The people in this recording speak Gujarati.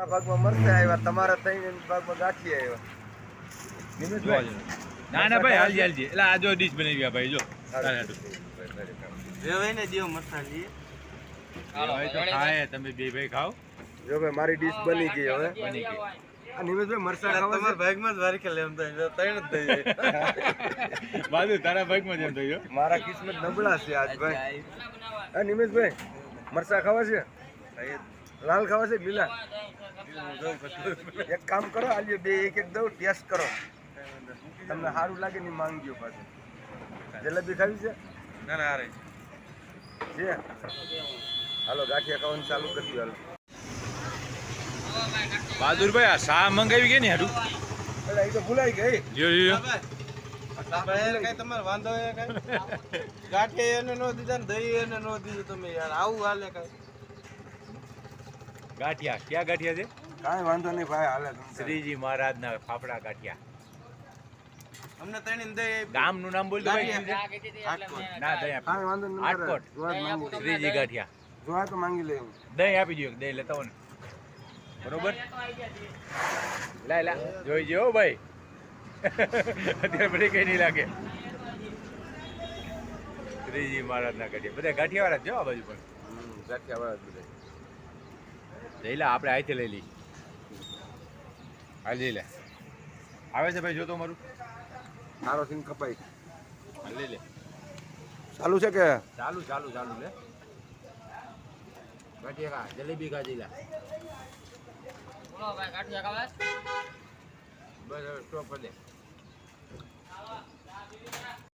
આ ભાગમાં મરસે આવ્યા તમારા ત્રણ ભાગમાં ગાંઠી આવ્યા. ના ના ભાઈ હાલજી હાલજી. એટલે આ જો ડીશ બનાવી ગયા ભાઈ જો. સારું. હાલ, હાલ. ને દિયો મસાલી હવે તો ખાય તમે બે ભાઈ ખાઓ. જો ભાઈ મારી ડીશ બની ગઈ હવે. બની ગઈ. આ નિમેશભાઈ મરચાં ખાવા તમારા ભાગમાં જ વારી ખેલે એમ થાય ત્રણ જ થઈ જાય. બાજુ તારા ભાગમાં થઈ ગયો મારા કિસ્મત નબળા છે આજ ભાઈ. હા નિમેશભાઈ મરચાં ખાવા છે? લાલ ખાવા છે લીલા? એક કામ કરો આલ્યો બે એક એક દઉં ટેસ્ટ કરો. તમને સારું લાગે ને માંગજો પાછું. જલેબી ખાવી છે? ના ના હારે. છે? હાલો ગાંઠિયા ખાવાનું ચાલુ કરી દો બહાદુરભાઈ આ શા મંગાવી ગઈ ને હાડું. એટલે એ તો ભૂલાઈ ગઈ. લ્યો લ્યો કઈ તમારે વાંધો હોય કઈ? ગાંઠે એને નો દીધા ને દહીં એને નો દીધું તમે યાર. આવું હાલે કઈ? ગાંઠિયા. ક્યાં ગાંઠિયા છે? કાંઈ વાંધો નહીં ભાઈ હાલે શ્રીજી મહારાજના ફાફડા ગાંઠિયા. અમને ત્રણ ગામનું નામ બોલ દો. ભાઈ. ના આટકોટ. શ્રીજી ગાંઠિયા. જોવા તો માંગી લે દહીં આપી દો દહીં લેતા હો ને. બરોબર? લા લા જોઈ જો ભાઈ. અત્યારે બધે કઈ નહીં લાગે. શ્રીજી મહારાજના ગાંઠિયા. બધા ગાંઠિયા વાળા જો આ બાજુ પણ. હમ, ગાંઠિયા વાળા જ બધા. લઈ લે આપણે અહીંથી લઈ લઈ હા લઈ લે. આવે છે ભાઈ જોતો મારું. મારો સીન કપાઈ હા, લઈ લે. ચાલુ છે કે? ચાલુ ચાલુ ચાલુ લે. ગાંઠિયા કા જલેબી ખા જઈ લે બસ હવે સ્ટોપ કરી દે.